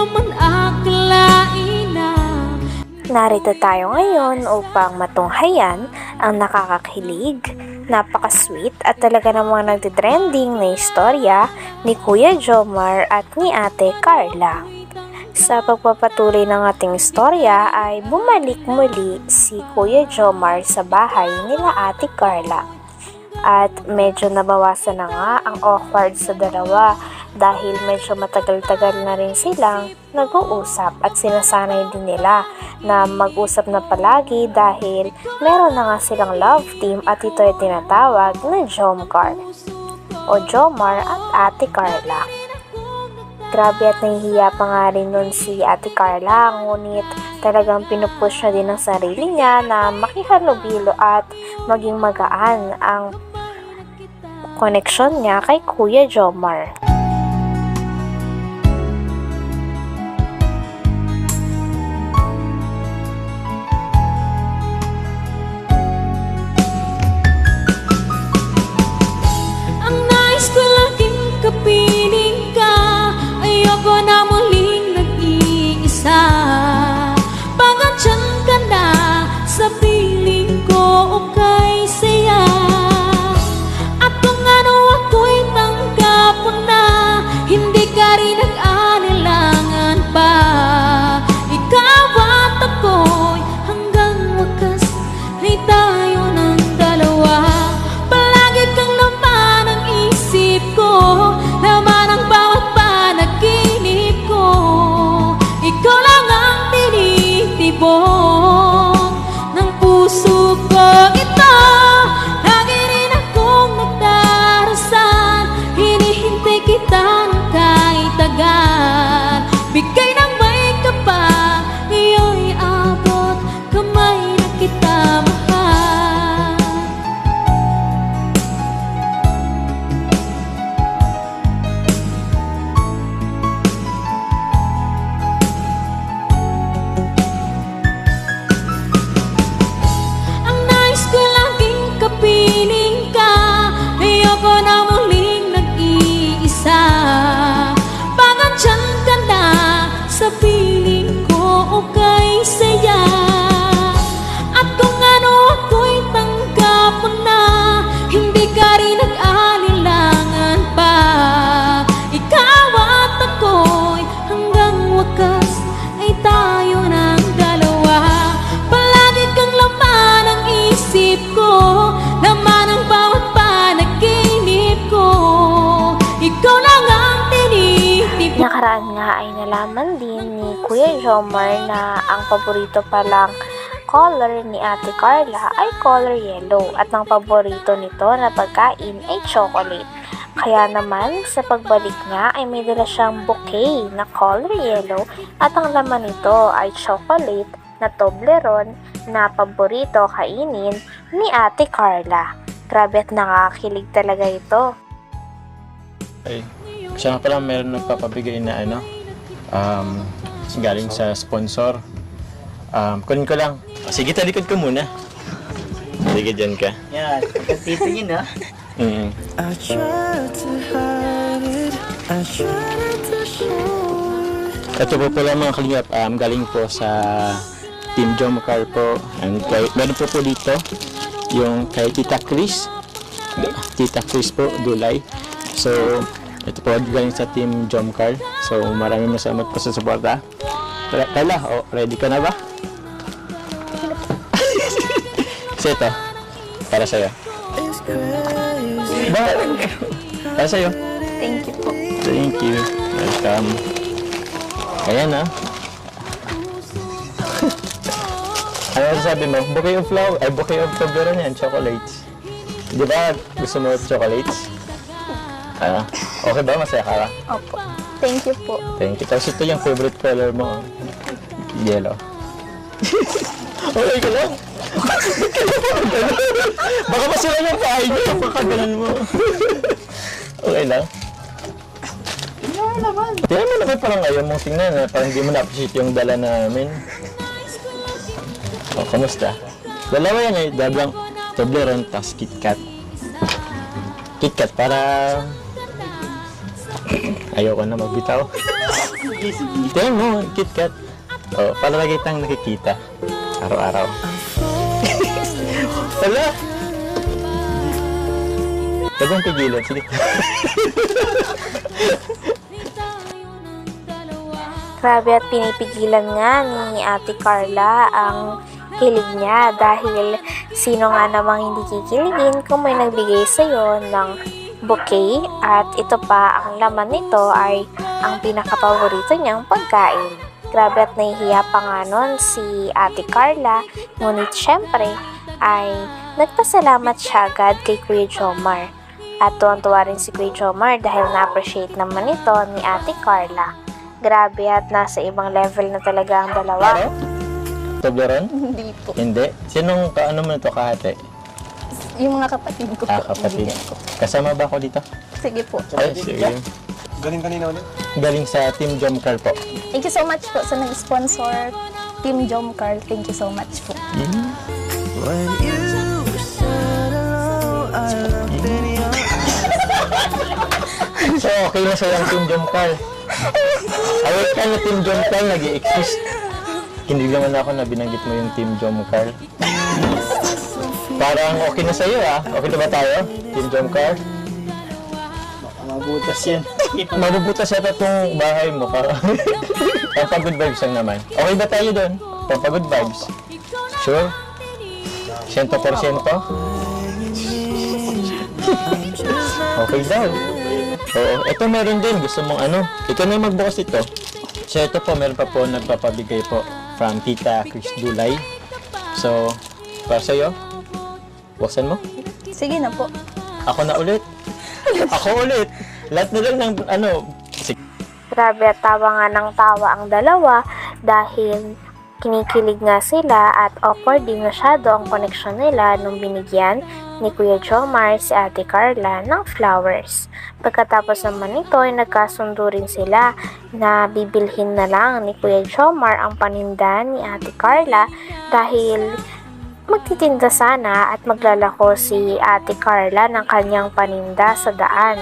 naman akalain na Narito tayo ngayon upang matunghayan ang nakakakilig, napaka-sweet at talaga namang nagtitrending na istorya ni Kuya Jomar at ni Ate Carla. Sa pagpapatuloy ng ating istorya ay bumalik muli si Kuya Jomar sa bahay nila Ate Carla. At medyo nabawasan na nga ang awkward sa dalawa dahil medyo matagal-tagal na rin silang nag-uusap at sinasanay din nila na mag-usap na palagi dahil meron na nga silang love team at ito ay tinatawag na Jomcar o Jomar at Ate Carla. Grabe at nahihiya pa nga rin nun si Ate Carla, ngunit talagang pinupush na din ng sarili niya na makihalubilo at maging magaan ang koneksyon niya kay Kuya Jomar. Jomar na ang paborito palang color ni Ate Carla ay color yellow at ang paborito nito na pagkain ay chocolate. Kaya naman sa pagbalik niya ay may dala siyang bouquet na color yellow at ang laman nito ay chocolate na Toblerone na paborito kainin ni Ate Carla. Grabe at nakakakilig talaga ito. Ay, siya nga pala meron nagpapabigay na ano, um, galing sa sponsor. Um, kunin ko lang. Ah, Sige, talikod ko muna. Sige, dyan ka. Yan, pagtitingin ha. Mm. I tried to hide it, I tried to show Ito po pala mga kalingap, um, galing po sa Team John Macar po. And kay, meron po po dito yung kay Tita Chris. Tita Chris po, Dulay. So, ito po galing sa Team John Car. So, maraming masalamat po sa suporta. Kala, oh, ready ka na ba? Kasi ito, para sa'yo. Ba? Para sa'yo. Thank you po. Thank you. Welcome. Ayan ah. ano sabi mo? Bouquet of flower, ay bouquet of Toblerone yan, chocolates. Di ba gusto mo chocolates? Ah, okay ba? Masaya ka ba? Opo. Thank you po. Thank you. Tapos ito yung favorite color mo. oh. Yellow. okay ka lang. Baka masira yung pahay niyo. Baka ganun mo. okay lang. Tingnan mo naman parang ayaw mong tingnan na parang hindi mo na-appreciate yung dala namin. O, kamusta? Dalawa yan eh. Dablang Toblerone tas KitKat. KitKat para Ayoko na magbitaw. Tingnan mo, KitKat. Oh, palagi tang nakikita. Araw-araw. Wala! Mong pigilan. Sige. Grabe at pinipigilan nga ni Ate Carla ang kilig niya dahil sino nga namang hindi kikiligin kung may nagbigay sa'yo ng bouquet at ito pa ang laman nito ay ang pinakapaborito niyang pagkain. Grabe at nahihiya pa nga nun si Ate Carla ngunit syempre ay nagpasalamat siya agad kay Kuya Jomar. At tuwang-tuwa rin si Kuya Jomar dahil na-appreciate naman ito ni Ate Carla. Grabe at nasa ibang level na talaga ang dalawa. Toblerone? Hindi po. Hindi. Sinong kaano mo ito kahate? Yung mga kapatid ko Ah, po. kapatid. ko. Kasama ba ako dito? Sige po. Ay, sige. Galing kanina ulit. Galing sa Team Jomcar po. Thank you so much po sa nag-sponsor. Team Jom Carl, thank you so much po. When you said hello, I looked in your So, okay na sa'yo ang Team Jomcar. Awit ka na Team Jomcar, nag exist Hindi naman ako na binanggit mo yung Team Jomcar. Parang okay na sa'yo ah. Okay na ba tayo? Team Jomcar? Mabutas yan. Mabubutas yata itong bahay mo. Para Pampagod vibes lang naman. Okay ba tayo doon? Pampagod vibes? Sure? 100%? okay daw. Oo. Ito meron din. Gusto mong ano? Ikaw na yung magbukas ito. So ito po, meron pa po nagpapabigay po from Tita Chris Dulay. So, para sa'yo, buksan mo. Sige na po. Ako na ulit. Ako ulit. Lahat na lang ng ano. Sige. Grabe at tawa nga ng tawa ang dalawa dahil kinikilig nga sila at awkward din masyado ang connection nila nung binigyan ni Kuya Jomar si Ate Carla ng flowers. Pagkatapos naman nito ay nagkasundo rin sila na bibilhin na lang ni Kuya Jomar ang paninda ni Ate Carla dahil magtitinda sana at maglalako si Ate Carla ng kanyang paninda sa daan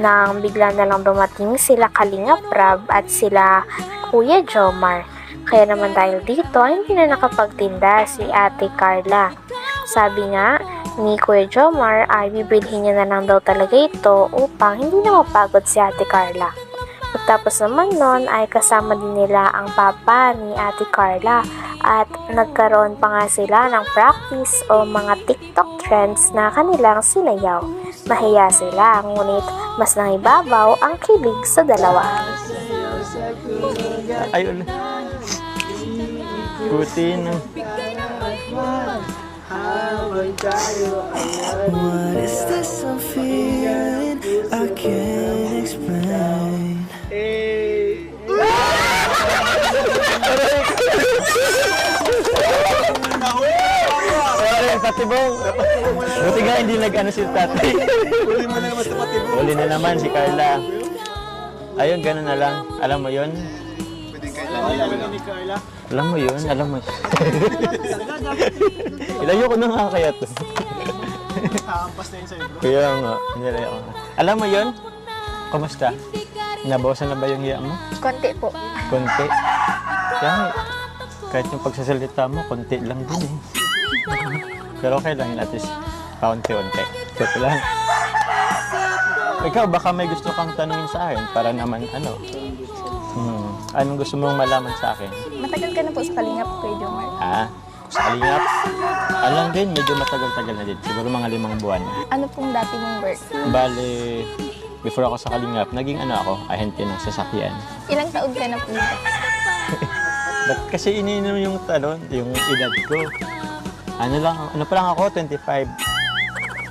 nang bigla na lang dumating sila Kalinga Prab at sila Kuya Jomar. Kaya naman dahil dito, hindi na nakapagtinda si Ate Carla. Sabi nga ni Kuya Jomar ay bibilhin niya na lang daw talaga ito upang hindi na mapagod si Ate Carla. Pagtapos naman nun ay kasama din nila ang papa ni Ate Carla at nagkaroon pa nga sila ng practice o mga TikTok trends na kanilang sinayaw. Mahiya sila, ngunit mas nangibabaw ang kilig sa dalawa. Ay, ulit. Buti na. What is this I'm feeling? I can't explain. Patibong. Buti nga hindi nag-ano si tatay. Uli mo na naman sa pati mo. Uli na naman si Carla. Ayun, ganun na lang. Alam mo yun? Alam mo yun? Alam mo Ilayo ko na nga kaya to. Na yun sa'yo bro. Kaya nga, nilayo ko nga. Alam mo yun? Kumusta? Nabawasan na ba yung hiya mo? Konti po. Konti. Kaya nga, kahit yung pagsasalita mo, konti lang din eh. Pero okay lang yun, at least paunti-unti. Joke lang. Ikaw, baka may gusto kang tanungin sa akin para naman ano. Hmm, anong gusto mong malaman sa akin? Matagal ka na po sa Kalingap, Kuya Jomar. Ah, sa kalingap. Ano lang din, medyo matagal-tagal na din. Siguro mga limang buwan. Ano pong dati mong work? Bale, before ako sa kalingap, naging ano ako, ahente ng sasakyan. Ilang taon ka na po? Ba't kasi iniinom yung talon, yung edad ko? Ano lang, ano pa lang ako, 25.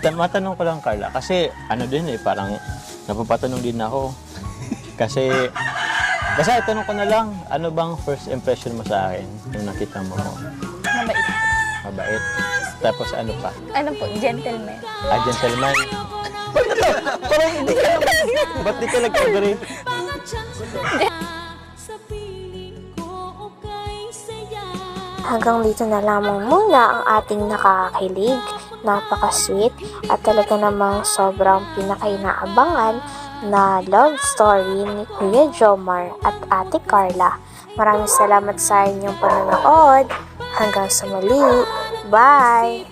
Ta- Matanong ko lang, Carla, kasi ano din eh, parang napapatanong din ako. Kasi, basta tanong ko na lang, ano bang first impression mo sa akin nung nakita mo ako? Mabait. Mabait. Tapos ano pa? Ano po? Gentleman. Ah, gentleman. Parang hindi ka Ba't di ka nag-agree? Hanggang dito na lamang muna ang ating nakakakilig, napaka-sweet at talaga namang sobrang pinakainaabangan na love story ni Kuya Jomar at Ate Carla. Maraming salamat sa inyong panonood. Hanggang sa muli. Bye!